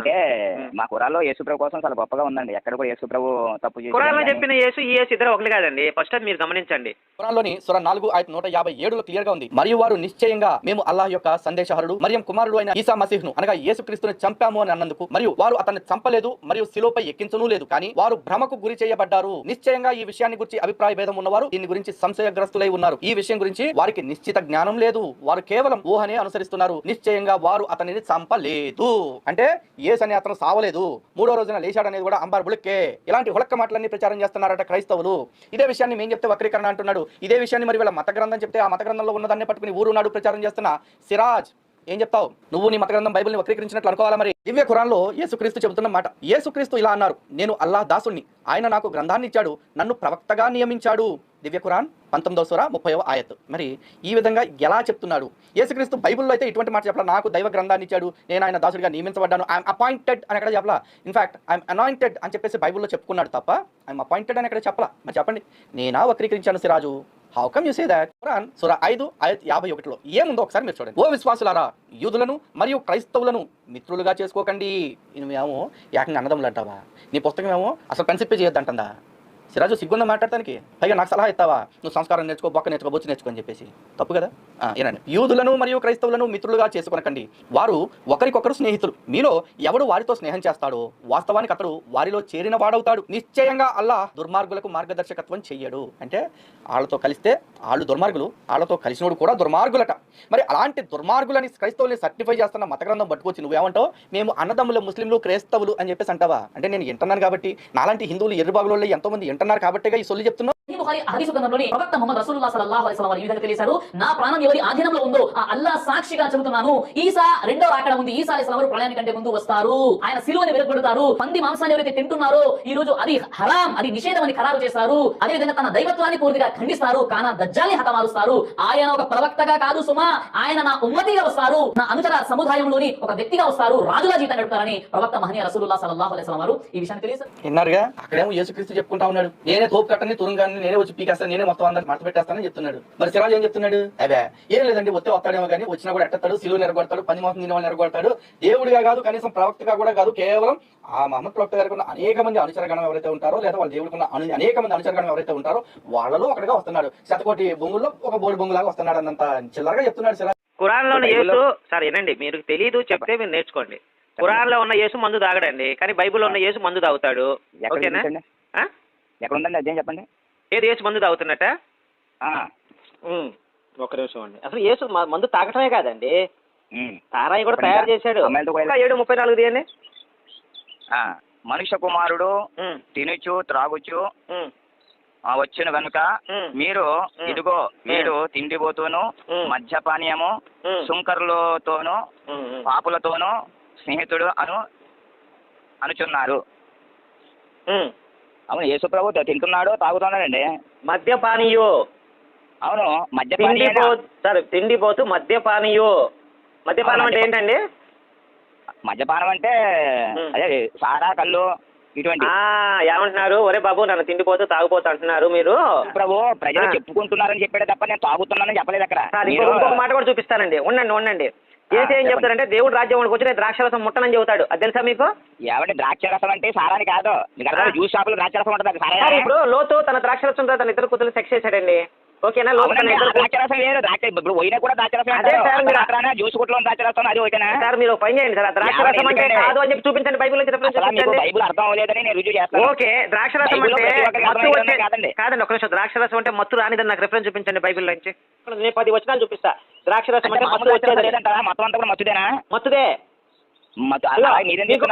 అంటే. మా కురాల్లో యేసుప్రభు కోసం చాలా గొప్పగా ఉందండి. ఎక్కడ కూడా యేసుప్రభు తప్పు ఖురాన్లో చెప్పిన యేసు ఈ యేసు ఇద్దరు ఒకటి కాదండి. ఫస్ట్ అది మీరు గమనించండి. ఖురాన్లోని సుర నాలుగు ఆయన నూట యాభై ఏడులో క్లియర్గా ఉంది. మరియు వారు నిశ్చయంగా మేము అల్లాహ్ యొక్క సందేశహరుడు మరియం కుమారుడు అయిన ఈసా మసీహ్ను అనగా యేసుక్రీస్తుని చంపాము అని అన్నందుకు మరియు వారు అతన్ని చంపలేదు మరియు శిలోపై ఎక్కించను లేదు. కానీ వారు భ్రమకు గురి చేయబడ్డారు. నిశ్చయంగా ఈ విషయాన్ని గురించి అభిప్రాయ భేదం ఉన్నవారు దీని గురించి సంశయగ్రస్తులై ఉన్నారు. ఈ విషయం గురించి వారికి నిశ్చిత జ్ఞానం లేదు. వారు కేవలం ఊహనే అనుసరిస్తున్నారు. నిశ్చయంగా వారు అతనిని చంపలేదు. అంటే యేసు అనే అతను సావలేదు. మూడో రోజున లేచాడనేది కూడా అంబార్ బుళక్కే ఇలాంటి హులక్క మాటలన్నీ ప్రచారం చేస్తున్నారట క్రైస్తవులు. ఇదే విషయాన్ని మేము చెప్తే వక్రీకరణ అంటున్నాడు. ఇదే విషయాన్ని మరి వీళ్ళ మత గ్రంథం చెప్తే ఆ మత గ్రంథంలో ఉన్నదాన్ని పట్టుకుని ఊరు నాడు ప్రచారం చేస్తున్న సిరాజ్. ఏం చెప్తావు? నువ్వు నీ మత గ్రంథం బైబిల్ని వక్రీకరించినట్లు అనుకోవాలా మరి? దివ్య ఖురాన్లో యేసుక్రీస్తు చెబుతున్న మాట. యేసుక్రీస్తు ఇలా అన్నారు నేను అల్లాహ్ దాసుణ్ణి. ఆయన నాకు గ్రంథాన్ని ఇచ్చాడు నన్ను ప్రవక్తగా నియమించాడు. దివ్య ఖురాన్ పంతొమ్మిదవ సూర ముప్పైవ ఆయత్. మరి ఈ విధంగా ఎలా చెప్తున్నాడు? యేసుక్రీస్తు బైబిల్లో అయితే ఇటువంటి మాట చెప్పలా నాకు దైవ గ్రంథాన్ని ఇచ్చాడు నేను ఆయన దాసుడిగా నియమించబడ్డాను. ఐఎమ్ అపాయింటెడ్ అని ఎక్కడ చెప్పలా? ఇన్ఫాక్ట్ ఐఎమ్ అనాయింటెడ్ అని చెప్పేసి బైబిల్లో చెప్పుకున్నాడు తప్ప ఐఎమ్ అపాయింటెడ్ అని ఎక్కడ చెప్పలా? మరి చెప్పండి. నేనా వక్రీకరించాను Siraj? How come you say that Quran సుర ఐదు యాభై ఒకటిలో. ఏముందో ఒకసారి మీరు చూడండి. ఓ విశ్వాసులారా యూదులను మరియు క్రైస్తవులను మిత్రులుగా చేసి చేసుకోకండి. నువ్వేమో ఏకంగా అన్నదమ్ములు అంటావా? నీ పుస్తకం ఏమో అసలు కన్సిప్పే చేయొద్దంటుందా? సిరాజు సిగ్గుందా మాట్లాడటానికి? పైగా నాకు సలహా ఇస్తావా? నువ్వు సంస్కారం నేర్చుకో బొక్క నేర్చుకో బొచ్చు నేర్చుకో అని చెప్పేసి. తప్పు కదా? ఏనండి యూదులను మరియు క్రైస్తవులను మిత్రులుగా చేసుకొనకండి. వారు ఒకరికొకరు స్నేహితులు. మీలో ఎవడు వారితో స్నేహం చేస్తాడో వాస్తవానికి అతడు వారిలో చేరిన వాడవుతాడు. నిశ్చయంగా అల్లా దుర్మార్గులకు మార్గదర్శకత్వం చెయ్యడు. అంటే వాళ్ళతో కలిస్తే వాళ్ళు దుర్మార్గులు వాళ్ళతో కలిసినోడు కూడా దుర్మార్గులట. మరి అలాంటి దుర్మార్గులని క్రైస్తవుల్ని సర్టిఫై చేస్తున్న మత గ్రంథం పట్టుకొచ్చి నువ్వేమంటావు? మేము అన్నదమ్ములు ముస్లింలు క్రైస్తవులు అని చెప్పేసి అంటావా? అంటే నేను వింటున్నాను కాబట్టి నాలాంటి హిందువులు ఎర్రబాగులో ఎంతోమంది అంటున్నారు వింటున్నారు కాబట్టిగా ఈ సొల్లు చెప్తున్నావు. ఈ హదీసు గ్రంథంలోని ప్రవక్త సల్లల్లాహు అలైహి వసల్లం ఈ విధంగా నా ప్రాణం ఎవరి ఆధీనంలో ఉందో ఆ అల్లా సాక్షిగా చెబుతున్నాను. ఈసా రెండో రాకడ ఉంది ఈసా అలైహిస్ సలాం కంటే ముందు వస్తారు. ఆయన సిలువని వెలుగొడతారు పంది మాంసాన్ని ఎవరైతే తింటున్నారో ఈ రోజు అది హరాం అది నిషేధం అని ఖరారు చేస్తారు. అదే విధంగా తన దైవత్వాన్ని పూర్తిగా ఖండిస్తారు. కానా దజ్జాలి హతమారుస్తారు ఆయన ఒక ప్రవక్తగా కాదు సుమా ఆయన నా ఉమ్మతిగా వస్తారు. నా అనుచర సముదాయంలోని ఒక వ్యక్తిగా వస్తారు. రాజుగా జీతం గడుపుతారని ప్రవక్త మహనీయ రసూలుల్లా సల్లల్లాహు అలైహి వసల్లం వారు ఈ విషయాన్ని తెలియజేశారు. అక్కడేమో యేసుక్రీస్తు చెప్పుకుంటా ఉన్నాడు. నేనే తోపు కట్టని తురంగాన్ని నేనే వచ్చి పీకేస్తాను నేనే మొత్తం అందరికి మడత పెట్టేస్తానని చెప్తున్నాడు. మరి సిరాజ్ ఏం చెప్తున్నాడు? అదే ఏం లేదండి వస్తే వస్తాడేమో కానీ వచ్చినా కూడా ఎట్టతాడు సిలువ నెరగొడతాడు పని మోసం తినే వాళ్ళు నెరగొడతాడు. దేవుడిగా కాదు కనీసం ప్రవక్తగా కూడా కాదు కేవలం ఆ మహమ్మద్ ప్రవక్త గారికి ఉన్న అనేక మంది అనుచరగణం ఎవరైతే ఉంటారో లేదా వాళ్ళ దేవుడికి ఉన్న అను- అనేక మంది అనుచరగణం ఎవరైతే ఉంటారో వాళ్ళలో ఒకటిగా వస్తున్నాడు. శతకోటి బొంగుల్లో ఒక బోడి బొంగులాగా వస్తున్నాడు అన్నంత చిల్లరగా చెప్తున్నాడు సిరాజ్ ఖురాన్లోని యేసు బైబిల్లో- సార్ వినండి మీరు తెలియదు చెప్తే మీరు నేర్చుకోండి. ఖురాన్లో ఉన్న యేసు మందు తాగడండి కానీ బైబిల్లో ఉన్న యేసు మందు తాగుతాడు. ఓకేనా? ఎక్కడ ఉందండి అదేం చెప్పండి? ఏది యేసు మందు తాగుతున్నట్ట? ఒక నిమిషం అండి. అసలు యేసు మ- మందు తాగటమే కాదండి. తారాయి కూడా తయారు. చేశాడు. ఏడు ముప్పై నాలుగు తీయండి. ఆ, మనుష్య కుమారుడు తినుచు త్రాగుచు వచ్చిన ఉమ్, మీరు. ఇదిగో వీడు తిండిపోతూను. మద్యపానీయము సుంకరులతోనూ. పాపులతోనూ స్నేహితుడు అను అనుచున్నారు. అవును యేసుప్రభు తింటున్నాడు తాగుతున్నాడండి. మద్యపానీయో అవును మద్యపానీయ తిండిపో సరే తిండిపోతూ మద్యపానీయో మద్యపానం అంటే ఏంటండి? మద్యపానం అంటే. అదే సారా కళ్ళు ఇటువంటి ఆ ఏమంటున్నారు? ఒరే బాబు నన్ను తిండిపోతూ తాగుపోతూ అంటున్నారు మీరు. ప్రభు ప్రజలు. చెప్పుకుంటున్నారని చెప్పాడు తప్ప నేను తాగుతున్నానని చెప్పలేదు అక్కడ. ఇంకొక మాట కూడా చూపిస్తానండి. ఉండండి ఉండండి. ఏసీ ఏం. చెప్తారంటే దేవుడు రాజ్యంలోకి వచ్చి నేను ద్రాక్షరసం ముట్టనని చెబుతాడు. అది తెలుసా మీకు? ఏమంటే ద్రాక్ష రసం అంటే సారాని కాదు. జ్యూస్ షాపులో ద్రాక్ష రసం ఉంటుంది ఇప్పుడు లోతు తన ద్రాక్షరసంతో తన ఇద్దరు కూతురు సెక్స్ చేశాడండి. ఓకేనా? లోతు తన అవునండి, ఇద్దరు ఆ ద్రాక్ష రసం వేరు ద్రాక్ష ఇప్పుడు పోయినా కూడా ద్రాక్ష రసం అదే అంటారు. సార్, మీరు- అక్కడ జ్యూస్ కొట్లో ద్రాక్ష రసం అది ఒకటేనా? సార్ మీరు ఒక పని చేయండి సార్. ఆ ద్రాక్షరసం అంటే కాదు అని చెప్పి చూపించండి బైబిల్ నుంచి బైబిల్ అర్థం అవ్వలేదని నేను రుజువు చేస్తాను. ఓకే ద్రాక్షరసం అంటే కాదండి. కాదండి ఒక నిమిషం ద్రాక్షరసం అంటే మత్తు రానిదని నాకు రిఫరెన్స్ చూపించండి బైబిల్ నుంచి. ఇక్కడ నేను పది వచనాలు చూపిస్తా. ద్రాక్షరసం అంటే మత్తు ద్రాక్ష రసం వచ్చేది. లేదంటారా? మొత్తం అంతా కూడా మత్తుదేనా? మత్తుదే.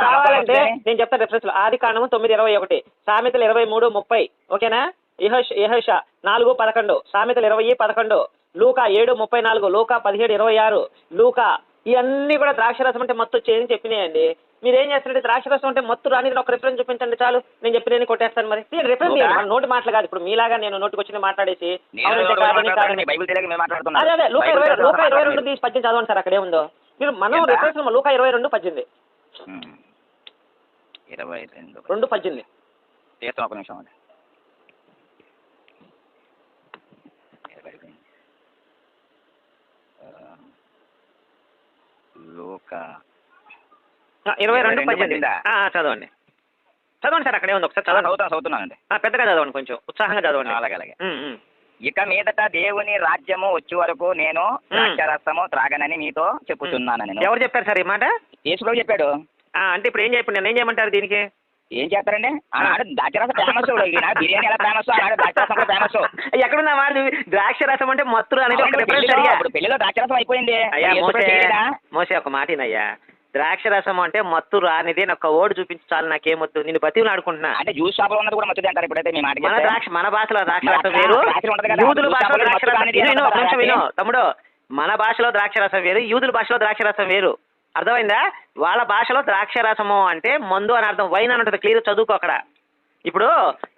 కావాలంటే. నేను చెప్తాను రెఫరెన్స్ ఆది కాండము తొమ్మిది ఇరవై ఒకటి సామెతలు ఇరవై మూడు ముప్పై. ఓకేనా? ఇహష్ ఇహష నాలుగు పదకొండు సామెతలు ఇరవై పదకొండు లూకా ఏడు ముప్పై నాలుగు లూకా పదిహేడు ఇరవై ఆరు లూకా ఇవన్నీ కూడా ద్రాక్షరసం అంటే మత్తు వచ్చేది చెప్పినాయండి. మీరు ఏం చేస్తారంటే ద్రాక్షరసం అంటే మత్తు రాని ఒక రిఫరెన్స్ చూపించండి చాలు. నేను చెప్పిన కొట్టేస్తాను మరి. రిఫరెన్స్ లూకా? మన నోటి మాటలు కాదు. ఇప్పుడు మీలాగా నేను నోటికి వచ్చి మాట్లాడేసి నేను అదే లూకా ఇరవై తెలియక లూకా ఇరవై రెండు. తీసి పద్యం చదవండి సార్ అక్కడే ఉందో మీరు మనం? రిఫరెన్స్ లూకా ఇరవై రెండు పద్దెనిమిది. ఇరవై రెండు. రెండు పద్దెనిమిది. ఒక నిమిషం అండి ఇరవై రెండు. ఆ, ఇరవై రెండు 22 పద్దెనిమిది. పద్దెనిమిదా? ఆ, ఆ, చదవండి. చదవండి సార్ అక్కడే ఉంది ఒకసారి చదవండి. చదువుతాను చదువుతున్నానండి ఆ, పెద్దగా చదవండి కొంచెం ఉత్సాహంగా చదవండి. అలాగే అలాగే. ఇక మీదట దేవుని రాజ్యము వచ్చే వరకు నేను ద్రాక్షరసము త్రాగనని మీతో చెప్పుతున్నాను నేను. ఎవరు చెప్పారు సార్ ఈ మాట? యేసుప్రభు చెప్పాడు. ఆ, అంటే ఇప్పుడు ఏం చెప్పండి? నేను ఏం చేయమంటారు దీనికి? ఏం చేస్తారండి? ఆనాడు ద్రాక్షరస ఫేమస్ బిర్యానీ ఎలా ఫేమస్ ఆనాడు ద్రాక్షరసం కూడా ఫేమస్ ఎక్కడున్నా మాట ద్రాక్ష రసం అంటే మత్తురు అనేది ఇప్పుడు పెళ్ళిలో ద్రాక్షరసం అయిపోయింది. అయ్యా మోసే ఒక మాట అయ్యా ద్రాక్ష రసం అంటే మత్తు రానిది నాకు ఒక ఓడి చూపించి చాలు నాకేమొద్దు. నేను బతివులు ఆడుకుంటున్నా. అంటే జ్యూస్ షాప్లో ఉన్నది కూడా మచ్చుది అంటారు ఇప్పుడైతే మీ మాట మన. ద్రాక్ష మన భాషలో ద్రాక్ష రసం వేరు. యూదుల భాషలో ద్రాక్ష విను, రాసి? తమ్ముడు మన భాషలో ద్రాక్ష రసం వేరు యూదుల భాషలో ద్రాక్ష రసం వేరు. అర్థమైందా? వాళ్ళ భాషలో ద్రాక్ష రసము అంటే మందు అని అర్థం. వైన్ అని ఉంటుంది. క్లియర్ చదువుకో అక్కడ. ఇప్పుడు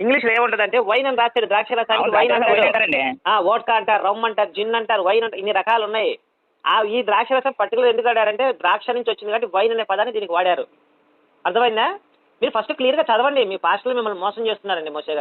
ఇంగ్లీష్లో ఏముంటది అంటే వైన్ అని రాశాడు ద్రాక్ష రసానికి వైన్ రసం అంటారు రమ్ అంటారు జిన్ అంటారు వైన్ అంటారు ఇన్ని రకాలు ఉన్నాయి. ఆ ఈ ద్రాక్ష రసం పర్టికులర్ ఎందుకు వాడారంటే ద్రాక్ష నుంచి వచ్చింది కాబట్టి వైన్ అనే పదాన్ని దీనికి వాడారు. అర్థమైందా? మీరు ఫస్ట్ క్లియర్గా చదవండి. మీ పాస్టర్లు మిమ్మల్ని మోసం చేస్తున్నారండి మోసే గారు.